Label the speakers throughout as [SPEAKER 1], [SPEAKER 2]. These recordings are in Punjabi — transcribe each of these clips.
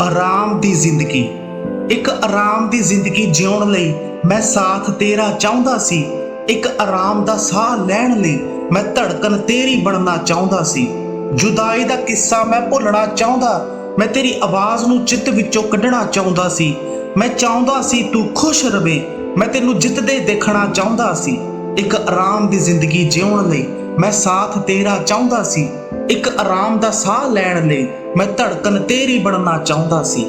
[SPEAKER 1] ਆਰਾਮ ਦੀ ਜ਼ਿੰਦਗੀ। ਇੱਕ ਆਰਾਮ ਦੀ ਜ਼ਿੰਦਗੀ ਜਿਉਣ ਲਈ ਮੈਂ ਸਾਥ ਤੇਰਾ ਚਾਹੁੰਦਾ ਸੀ। ਇੱਕ ਆਰਾਮ ਦਾ ਸਾਹ ਲੈਣ ਲਈ ਮੈਂ ਧੜਕਨ ਤੇਰੀ ਬਣਨਾ ਚਾਹੁੰਦਾ ਸੀ। ਜੁਦਾਈ ਦਾ ਕਿੱਸਾ ਮੈਂ ਭੁੱਲਣਾ ਚਾਹੁੰਦਾ। ਮੈਂ ਤੇਰੀ ਆਵਾਜ਼ ਨੂੰ ਚਿੱਤ ਵਿੱਚੋਂ ਕੱਢਣਾ ਚਾਹੁੰਦਾ ਸੀ। ਮੈਂ ਚਾਹੁੰਦਾ ਸੀ ਤੂੰ ਖੁਸ਼ ਰਵੇਂ। ਮੈਂ ਤੈਨੂੰ ਜਿੱਤਦੇ ਦੇਖਣਾ ਚਾਹੁੰਦਾ ਸੀ। ਇੱਕ ਆਰਾਮ ਦੀ ਜ਼ਿੰਦਗੀ ਜਿਉਣ ਲਈ ਮੈਂ ਸਾਥ ਤੇਰਾ ਚਾਹੁੰਦਾ ਸੀ। ਇੱਕ ਆਰਾਮ ਦਾ ਸਾਹ ਲੈਣ ਲਈ ਮੈਂ ਧੜਕਨ ਤੇਰੀ ਬਣਨਾ ਚਾਹੁੰਦਾ ਸੀ।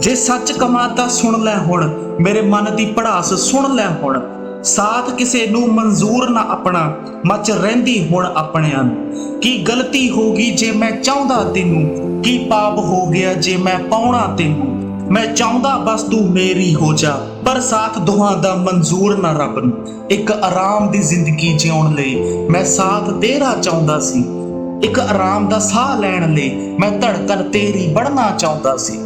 [SPEAKER 1] ਜੇ ਸੱਚ ਕਮਾ ਤਾਂ ਸੁਣ ਲੈ ਹੁਣ, ਮੇਰੇ ਮਨ ਦੀ ਪੜਾਸ ਸੁਣ ਲੈ ਹੁਣ। ਸਾਥ ਕਿਸੇ ਨੂੰ ਮਨਜ਼ੂਰ ਨਾ ਆਪਣਾ, ਮਚ ਰਹਿੰਦੀ ਹੁਣ ਆਪਣਿਆਂ ਨੂੰ। ਕੀ ਗਲਤੀ ਹੋ ਗਈ ਜੇ ਮੈਂ ਚਾਹੁੰਦਾ ਤੈਨੂੰ? ਕੀ ਪਾਪ ਹੋ ਗਿਆ ਜੇ ਮੈਂ ਪਾਉਣਾ ਤੈਨੂੰ? ਮੈਂ ਚਾਹੁੰਦਾ ਬਸ ਤੂੰ ਮੇਰੀ ਹੋ ਜਾ, ਪਰ ਸਾਥ ਦੋਹਾਂ ਦਾ ਮਨਜ਼ੂਰ ਨਾ ਰੱਬ ਨੂੰ। ਇੱਕ ਆਰਾਮ ਦੀ ਜ਼ਿੰਦਗੀ ਜਿਉਣ ਲਈ ਮੈਂ ਸਾਥ ਤੇਰਾ ਚਾਹੁੰਦਾ ਸੀ। ਇੱਕ ਆਰਾਮ ਦਾ ਸਾਹ ਲੈਣ ਲਈ ਮੈਂ ਧੜਕਨ ਤੇਰੀ ਬਣਨਾ ਚਾਹੁੰਦਾ ਸੀ।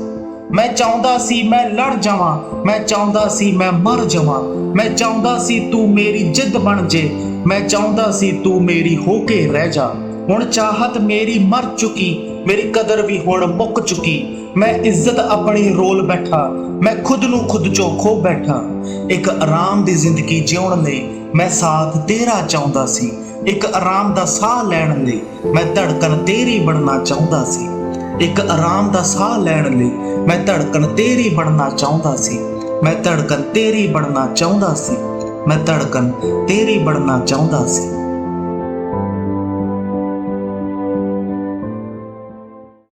[SPEAKER 1] ਮੈਂ ਚਾਹੁੰਦਾ ਸੀ ਮੈਂ ਲੜ ਜਾਵਾਂ, ਮੈਂ ਚਾਹੁੰਦਾ ਸੀ ਮੈਂ ਮਰ ਜਾਵਾਂ। ਮੈਂ ਚਾਹੁੰਦਾ ਸੀ ਤੂੰ ਮੇਰੀ ਜਿੱਦ ਬਣ ਜੇ। ਮੈਂ ਚਾਹੁੰਦਾ ਸੀ ਤੂੰ ਮੇਰੀ ਹੋ ਕੇ ਰਹਿ ਜਾ। ਹੁਣ ਚਾਹਤ ਮੇਰੀ ਮਰ ਚੁੱਕੀ, ਮੇਰੀ ਕਦਰ ਵੀ ਹੁਣ ਮੁੱਕ ਚੁੱਕੀ। ਮੈਂ ਇੱਜ਼ਤ ਆਪਣੀ ਰੋਲ ਬੈਠਾ, ਮੈਂ ਖੁਦ ਨੂੰ ਖੁਦ ਚੋਂ ਖੋ ਬੈਠਾ। ਇੱਕ ਆਰਾਮ ਦੀ ਜ਼ਿੰਦਗੀ ਜਿਉਣ ਲਈ ਮੈਂ ਸਾਥ ਤੇਰਾ ਚਾਹੁੰਦਾ ਸੀ। ਇੱਕ ਆਰਾਮ ਦਾ ਸਾਹ ਲੈਣ ਲਈ ਮੈਂ ਧੜਕਣ ਤੇਰੀ ਬਣਨਾ ਚਾਹੁੰਦਾ ਸੀ। ਇੱਕ ਆਰਾਮ ਦਾ ਸਾਹ ਲੈਣ ਲਈ ਮੈਂ ਧੜਕਣ ਤੇਰੀ ਬਣਨਾ ਚਾਹੁੰਦਾ ਸੀ। ਮੈਂ ਧੜਕਣ ਤੇਰੀ ਬਣਨਾ ਚਾਹੁੰਦਾ ਸੀ। ਮੈਂ ਧੜਕਣ ਤੇਰੀ ਬਣਨਾ ਚਾਹੁੰਦਾ ਸੀ।